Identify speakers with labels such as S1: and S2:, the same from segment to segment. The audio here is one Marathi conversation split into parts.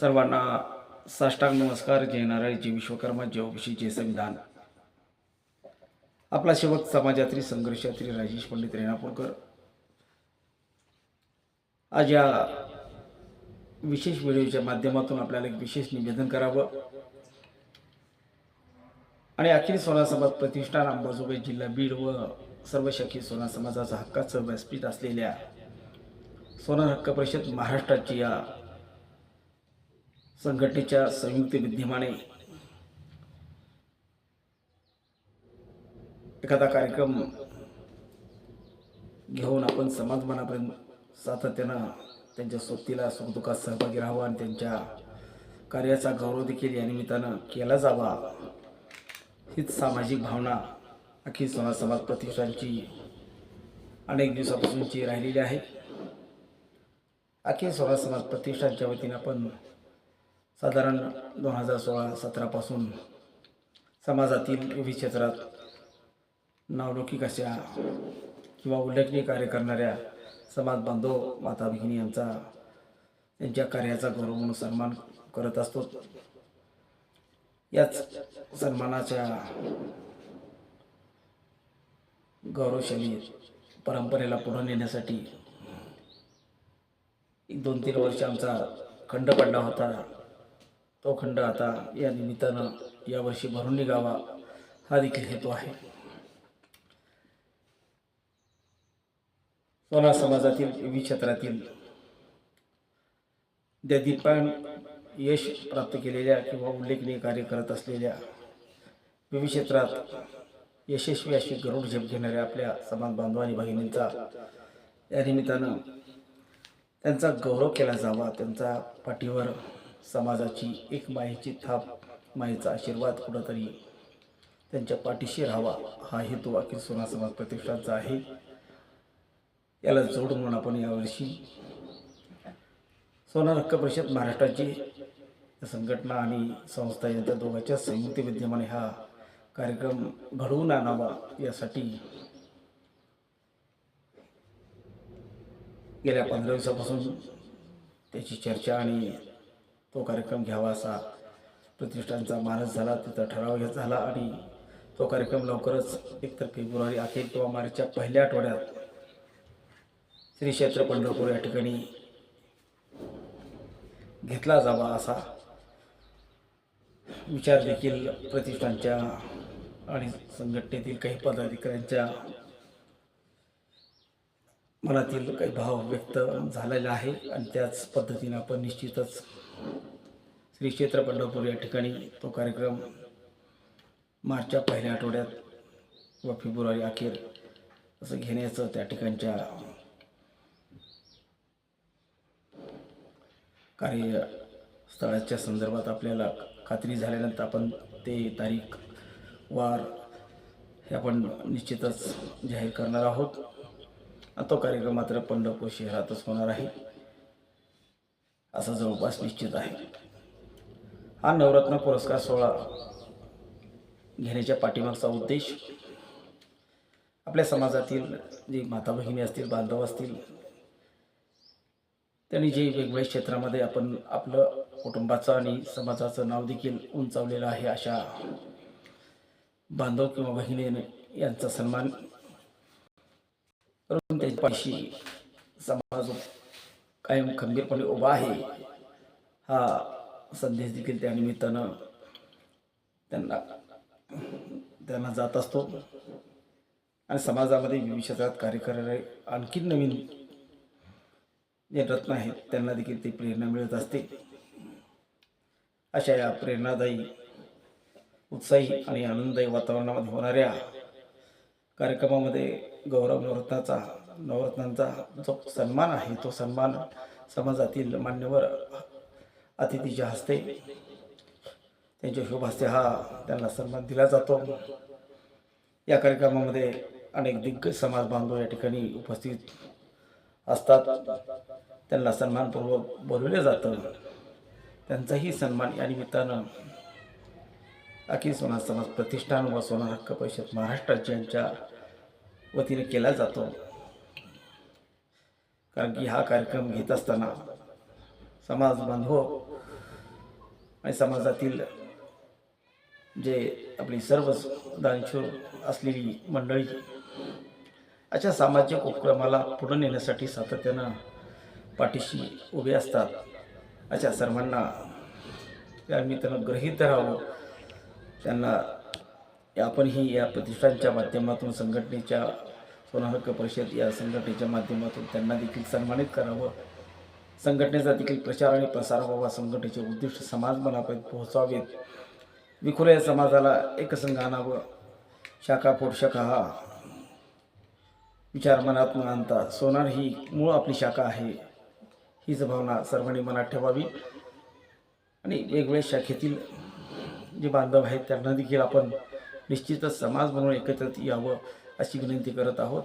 S1: सर्वांना साष्टांग नमस्कार. जय नारायण जय विश्वकर्मा जय ओबीसी जय संविधान. आपला शेवट समाजातील संघर्षातील राजेश पंडित रेणापूरकर. आज या विशेष व्हिडिओच्या माध्यमातून आपल्याला एक विशेष निवेदन करावं. आणि अखिल सोना समाज प्रतिष्ठान अंबाजोगाई जिल्हा बीड व सर्व शाखी सोना समाजाचा हक्काचं व्यासपीठ असलेल्या सोनार हक्क परिषद महाराष्ट्राची या संघटनेच्या संयुक्त विद्यमाने एखादा कार्यक्रम घेऊन आपण समाज मनापर्यंत सातत्यानं त्यांच्या सोबतीला सुखदुःखात सहभागी राहावा आणि त्यांच्या कार्याचा गौरव देखील या निमित्तानं केला जावा. हीच सामाजिक भावना अखिल सोना समाज प्रतिष्ठानची अनेक दिवसापासूनची राहिलेली आहे. अखिल सोना समाज प्रतिष्ठानच्या वतीनं आपण साधारण दोन हजार सोळा सतरापासून समाजातील विविध क्षेत्रात नावलौकिक अशा किंवा उल्लेखनीय कार्य करणाऱ्या समाज बांधव माता भगिनी यांचा त्यांच्या कार्याचा गौरव म्हणून सन्मान करत असतो. याच सन्मानाच्या गौरवशाली परंपरेला पुढे नेण्यासाठी एक दोन तीन वर्ष आमचा खंड पडला होता. तो खंड आता या निमित्तानं यावर्षी भरून निघावा हा देखील हेतू आहे. सोना समाजातील विविध क्षेत्रातील दीपान यश प्राप्त केलेल्या किंवा उल्लेखनीय कार्य करत असलेल्या विविध क्षेत्रात यशस्वी अशी गरुड झेप घेणाऱ्या आपल्या समाज बांधव आणि भगिनींचा या निमित्तानं त्यांचा गौरव केला जावा त्यांचा पाठीवर समाजाची एक मायेची थाप मायेचा आशीर्वाद कुठंतरी त्यांच्या पाठीशी राहावा हा हेतू अखिल सोना समाज प्रतिष्ठानचा आहे. याला जोड म्हणून आपण यावर्षी सोना रक्क परिषद महाराष्ट्राची संघटना आणि संस्था यांच्या दोघांच्या संयुक्त विद्यमाने हा कार्यक्रम घडवून आणावा यासाठी गेल्या पंधरा दिवसापासून त्याची चर्चा आणि तो कार्यक्रम घ्यावा असा प्रतिष्ठानचा मानस झाला तिथं ठराव झाला आणि तो कार्यक्रम लवकरच एकतर फेब्रुवारी अखेर किंवा मार्चच्या पहिल्या आठवड्यात श्री क्षेत्र पंढरपूर या ठिकाणी घेतला जावा असा विचार देखील प्रतिष्ठानच्या आणि संघटनेतील काही पदाधिकाऱ्यांच्या मनातील काही भाव व्यक्त झालेला आहे आणि त्याच पद्धतीनं आपण निश्चितच श्री क्षेत्र पंढरपूर या ठिकाणी तो कार्यक्रम मार्चच्या पहिल्या आठवड्यात व फेब्रुवारी अखेर असं घेण्याचं त्या ठिकाणच्या कार्यस्थळाच्या संदर्भात आपल्याला खात्री झाल्यानंतर आपण ते तारीख वार हे आपण निश्चितच जाहीर करणार आहोत. तो कार्यक्रम मात्र पंढरपूर शहरातच होणार आहे. असं जवळपास निश्चित आहे. हा नवरत्न पुरस्कार सोहळा घेण्याच्या पाठीमागचा उद्देश आपल्या समाजातील जी माता भगिनी असतील बांधव असतील त्यांनी जे वेगवेगळ्या क्षेत्रामध्ये आपण आपलं कुटुंबाचं आणि समाजाचं नाव देखील उंचावलेलं आहे अशा बांधव किंवा भगिनीने यांचा सन्मान करून त्यांच्या पाशी समाज कायम खंबीरपणे उभा आहे हा संदेश देखील त्या निमित्तानं त्यांना त्यांना जात असतो. आणि समाजामध्ये विविध क्षेत्रात कार्य करणारे आणखी नवीन जे रत्न आहेत त्यांना देखील ती प्रेरणा मिळत असते. अशा या प्रेरणादायी उत्साही आणि आनंददायी वातावरणामध्ये होणाऱ्या कार्यक्रमामध्ये गौरव नवरत्नाचा नवरत्नांचा जो सन्मान आहे तो सन्मान समाजातील मान्यवर अतिथीच्या हस्ते त्यांच्या शुभ हस्ते हा त्यांना सन्मान दिला जातो. या कार्यक्रमामध्ये अनेक दिग्गज समाज बांधव या ठिकाणी उपस्थित असतात. त्यांना सन्मानपूर्वक बोलवलं जातं. त्यांचाही सन्मान या निमित्तानं अखिल सोना समाज प्रतिष्ठान व सोनार हक्क परिषद महाराष्ट्राच्या वतीने केला जातो. कारण की हा कार्यक्रम घेत असताना समाज बांधव आणि समाजातील जे आपली सर्व दानशूर असलेली मंडळी अशा सामाजिक उपक्रमाला पुढे नेण्यासाठी सातत्यानं पाठीशी उभे असतात. अशा सर्वांना त्या निमित्तानं गृहीत राहावं त्यांना आपणही या प्रतिष्ठानच्या माध्यमातून संघटनेच्या सोनाहक्क परिषद या संघटनेच्या माध्यमातून त्यांना देखील सन्मानित करावं. संघटनेचा देखील प्रचार आणि प्रसार व्हावा. संघटनेचे उद्दिष्ट समाज मनापर्यंत पोहोचावेत. विखुरलेल्या समाजाला एकसंघ आणावं. शाखा फोड शाखा हा. विचार मनात न आणता सोनार ही मूळ आपली शाखा आहे. हीच भावना सर्वांनी मनात ठेवावी. आणि वेगवेगळ्या शाखेतील जे बांधव आहेत त्यांना देखील आपण निश्चितच समाज म्हणून एकत्रित यावं अशी विनंती करत आहोत.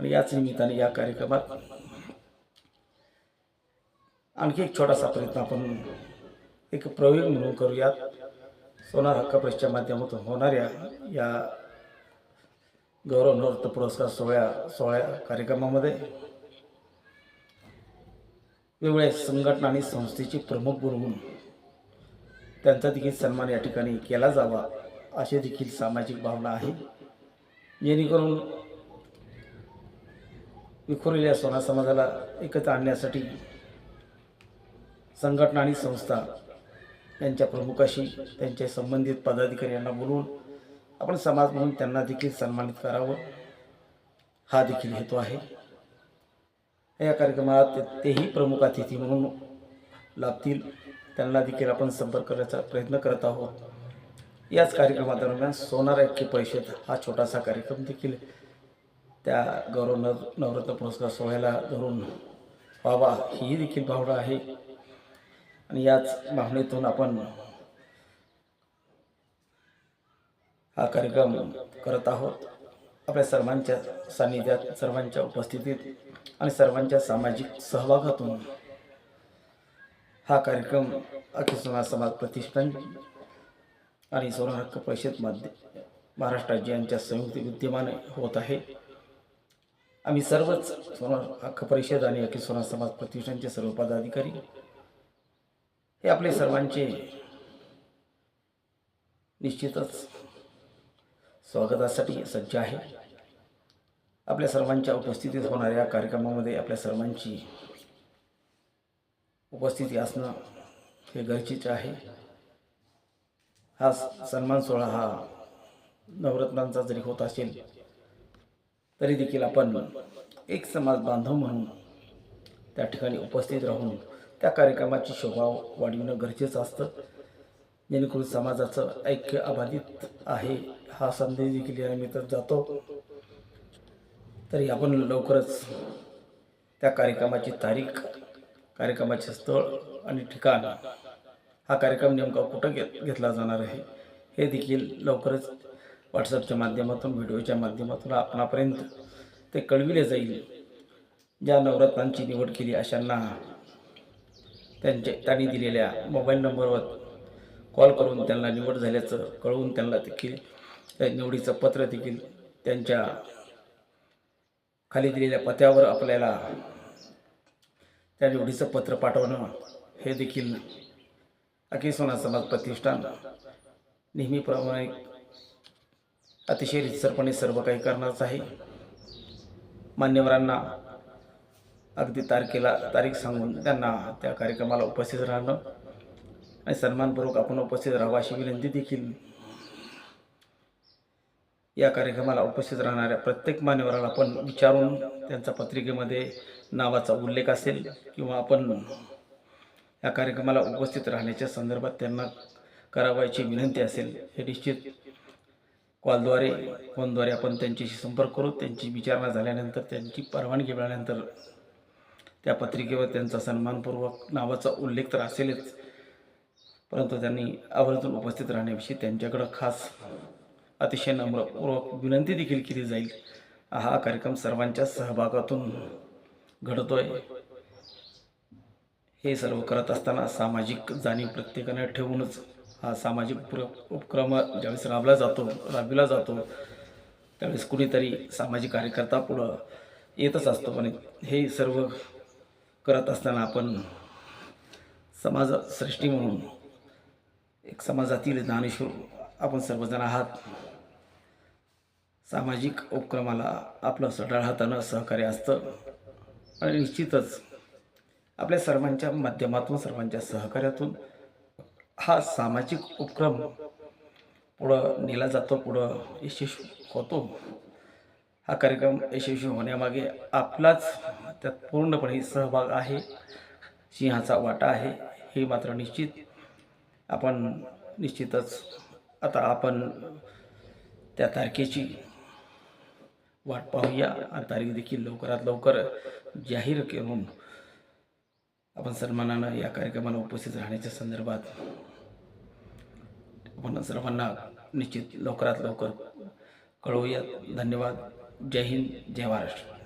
S1: आणि याच निमित्ताने या कार्यक्रमात आणखी एक छोटासा प्रयत्न आपण एक प्रयोग म्हणून करूयात. सोनार हक्क प्रेसच्या माध्यमातून होणाऱ्या या गौरव नृत्य पुरस्कार सोहळ्या सोहळ्या कार्यक्रमामध्ये वेगवेगळ्या संघटना आणि संस्थेचे प्रमुख बोलवून त्यांचा देखील सन्मान या ठिकाणी केला जावा अशी देखील सामाजिक भावना आहे. जेणेकरून विखुरलेल्या सोना समाजाला एकत्र आणण्यासाठी संघटना आणि संस्था यांच्या प्रमुखाशी त्यांच्या संबंधित पदाधिकारी यांना बोलवून आपण समाज म्हणून त्यांना देखील सन्मानित करावं हा देखील हेतू आहे. या कार्यक्रमात ते- तेही प्रमुख अतिथी म्हणून लाभतील. त्यांना देखील आपण संपर्क करण्याचा प्रयत्न करत आहोत. याच कार्यक्रमादरम्यान सोनार ऐक्य परिषद हा छोटासा कार्यक्रम देखील त्या गौरव नव नवरत्न पुरस्कार सोहळ्याला धरून व्हावा ही देखील भावना आहे. आणि याच भावनेतून आपण हा कार्यक्रम करत आहोत. आपल्या सर्वांच्या सान्निध्यात सर्वांच्या उपस्थितीत आणि सर्वांच्या सामाजिक सहभागातून हा कार्यक्रम अखिल समाज समाज प्रतिष्ठान आणि सोनार हक्क परिषदमध्ये महाराष्ट्र राज्य यांच्या संयुक्त विद्यमाने होत आहे. आम्ही सर्वच सोनार हक्क परिषद आणि अखिल सोनार समाज प्रतिष्ठानचे सर्व पदाधिकारी हे आपले सर्वांचे निश्चितच स्वागतासाठी सज्ज आहे. आपल्या सर्वांच्या उपस्थितीत होणाऱ्या कार्यक्रमामध्ये आपल्या सर्वांची उपस्थिती असणं हे गरजेचं आहे. हा स- सन्मान सोहळा हा नवरत्नांचा जरी होत असेल तरी देखील आपण एक समाज बांधव म्हणून त्या ठिकाणी उपस्थित राहून त्या कार्यक्रमाची शोभा वाढविणं गरजेचं असतं. जेणेकरून समाजाचं ऐक्य अबाधित आहे हा संदेश देखील या निमित्त जातो. तरी आपण लवकरच त्या कार्यक्रमाची तारीख कार्यक्रमाचे स्थळ आणि ठिकाण हा कार्यक्रम नेमका कुठं घेत घेतला जाणार आहे हे देखील लवकरच व्हॉट्सअपच्या माध्यमातून व्हिडिओच्या माध्यमातून आपणापर्यंत ते कळविले जाईल. ज्या नवरत्नांची निवड केली अशांना त्यांचे त्यांनी दिलेल्या मोबाईल नंबरवर कॉल करून त्यांना निवड झाल्याचं कळवून त्यांना देखील त्या निवडीचं पत्र देखील त्यांच्या खाली दिलेल्या पत्यावर आपल्याला त्या निवडीचं पत्र पाठवणं हे देखील अखिल सोना समाज प्रतिष्ठान नेहमीप्रमाणे अतिशय रितसरपणे सर्व काही करणारच आहे. मान्यवरांना अगदी तारखेला तारीख सांगून त्यांना त्या कार्यक्रमाला उपस्थित राहणं आणि सन्मानपूर्वक आपण उपस्थित राहावं अशी विनंती देखील या कार्यक्रमाला उपस्थित राहणाऱ्या प्रत्येक मान्यवराला आपण विचारून त्यांचा पत्रिकेमध्ये नावाचा उल्लेख असेल किंवा आपण या कार्यक्रमाला उपस्थित राहण्याच्या संदर्भात त्यांना करावायची विनंती असेल हे निश्चित कॉलद्वारे फोनद्वारे आपण त्यांच्याशी संपर्क करू. त्यांची विचारणा झाल्यानंतर त्यांची परवानगी मिळाल्यानंतर त्या पत्रिकेवर त्यांचा सन्मानपूर्वक नावाचा उल्लेख तर असेलच परंतु त्यांनी आवर्जून उपस्थित राहण्याविषयी त्यांच्याकडं खास अतिशय नम्रपूर्वक विनंती देखील केली जाईल. हा कार्यक्रम सर्वांच्या सहभागातून घडतोय. हे सर्व करत असताना सामाजिक जाणीव प्रत्येकाने ठेवूनच हा सामाजिक उप- उपक्रम ज्यावेळेस राबला जातो राबविला जातो त्यावेळेस कुणीतरी सामाजिक कार्यकर्ता पुढं येतच असतो पण हे सर्व करत असताना आपण समाज सृष्टी म्हणून एक समाजातील ज्ञानेश्वर आपण सर्वजण आहात. सामाजिक उपक्रमाला आपलं सढळ हातानं सहकार्य असतं. आणि निश्चितच आपल्या सर्वांच्या माध्यमातून सर्वांच्या सहकार्यातून हा सामाजिक उपक्रम पुढं नेला जातो पुढं यशस्वी होतो. हा कार्यक्रम यशस्वी होण्यामागे आपलाच त्यात पूर्णपणे सहभाग आहे सिंहाचा वाटा आहे. हे मात्र निश्चित आपण निश्चितच आता आपण त्या तारखेची वाट पाहूया. आणि तारीख देखील लवकरात लवकर जाहीर करून आपण सन्मानानं या कार्यक्रमाला उपस्थित राहण्याच्या संदर्भात आपण सर्वांना निश्चित लवकरात लवकर कळवूया. धन्यवाद. जय हिंद. जय महाराष्ट्र.